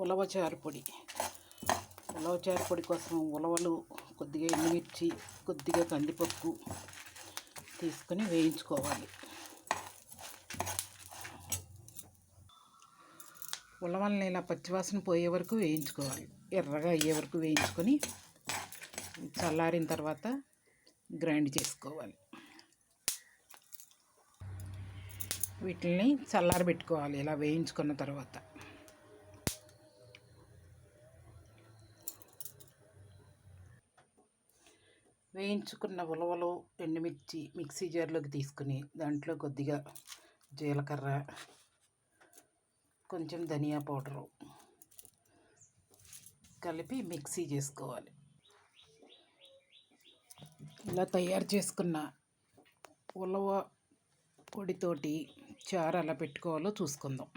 ఉలవచారు పొడి. ఉలవచారు పొడి కోసం ఉలవలు కొద్దిగా ఎండుమిర్చి కొద్దిగా కందిపప్పు తీసుకొని వేయించుకోవాలి. ఉలవల్ని ఇలా పచ్చివాసన పోయే వరకు వేయించుకోవాలి. ఎర్రగా అయ్యే వరకు వేయించుకొని చల్లారిన తర్వాత గ్రైండ్ చేసుకోవాలి. వీటిని చల్లారబెట్టుకోవాలి. ఇలా వేయించుకున్న తర్వాత. వేయించుకున్న ఉలవలు ఎండుమిర్చి మిక్సీ జార్లోకి తీసుకుని దాంట్లో కొద్దిగా జీలకర్ర కొంచెం ధనియా పౌడరు కలిపి మిక్సీ చేసుకోవాలి. ఇలా తయారు చేసుకున్న ఉలవ పొడితోటి చారు ఎలా పెట్టుకోవాలో చూసుకుందాం.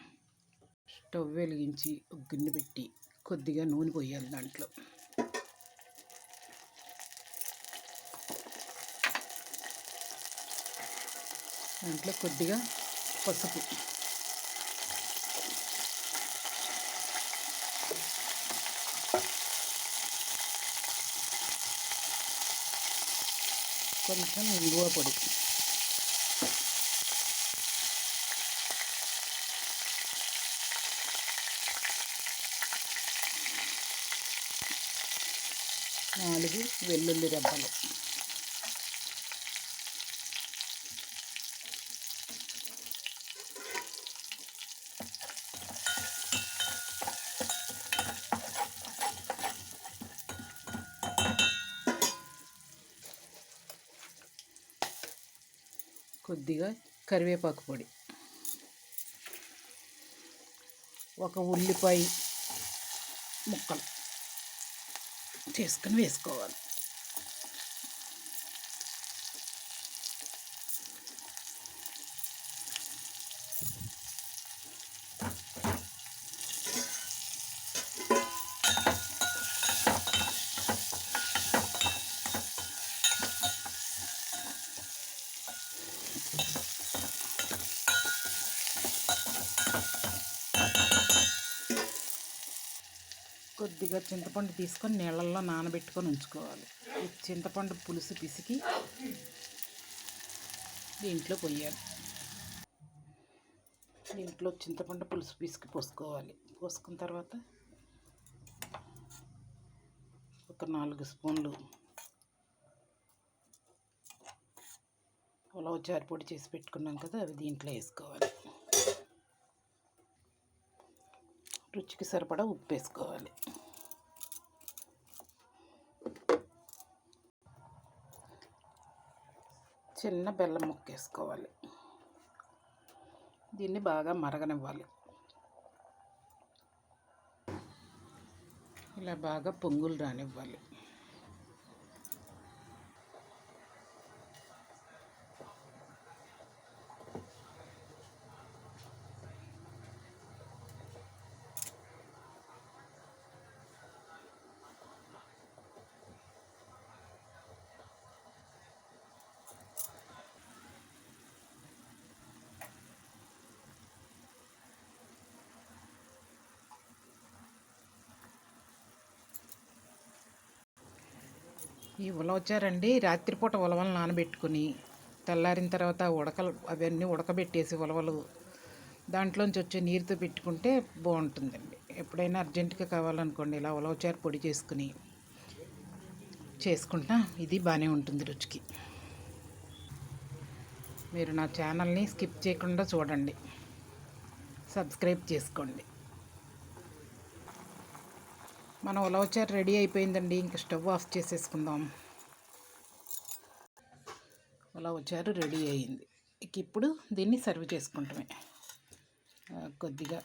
స్టవ్ వెలిగించి ఒక గిన్నె పెట్టి కొద్దిగా నూనె పోయాలి దాంట్లో. దాంట్లో కొద్దిగా పసుపు. కొంచెం ఇంగువ పొడి. నాలుగు వెల్లుల్లి రెబ్బలు. కొద్దిగా కరివేపాకు పొడి. ఒక ఉల్లిపాయ ముక్కలు చేసుకుని వేసుకోవాలి. కొద్దిగా చింతపండు తీసుకొని నీళ్ళల్లో నానబెట్టుకొని ఉంచుకోవాలి. ఈ చింతపండు పులుసు పిసికి దీంట్లో పోయాలి. దీంట్లో చింతపండు పులుసు పిసికి పోసుకోవాలి. పోసుకున్న తర్వాత ఒక నాలుగు స్పూన్లు ఉలవచారు పొడి చేసి పెట్టుకున్నాం కదా అవి దీంట్లో వేసుకోవాలి. రుచికి సరిపడా ఉప్పు వేసుకోవాలి. చిన్న బెల్లం ముక్క వేసుకోవాలి. దీన్ని బాగా మరగనివ్వాలి. ఇలా బాగా పొంగులు రానివ్వాలి. ఈ ఉలవచారండి రాత్రిపూట ఉలవలు నానబెట్టుకుని తెల్లారిన తర్వాత ఉడకలు అవన్నీ ఉడకబెట్టేసి ఉలవలు దాంట్లోంచి వచ్చే నీరుతో పెట్టుకుంటే బాగుంటుందండి. ఎప్పుడైనా అర్జెంటుగా కావాలనుకోండి ఇలా ఉలవచారు పొడి చేసుకుని చేసుకుంటా ఇది బాగానే ఉంటుంది రుచికి. మీరు నా ఛానల్ని స్కిప్ చేయకుండా చూడండి. సబ్స్క్రైబ్ చేసుకోండి. మన ఉలవచారు రెడీ అయిపోయిందండి. ఇంక స్టవ్ ఆఫ్ చేసేసుకుందాం. ఉలవచారు రెడీ అయింది. ఇక ఇప్పుడు దీన్ని సర్వ్ చేసుకుంటామే. కొద్దిగా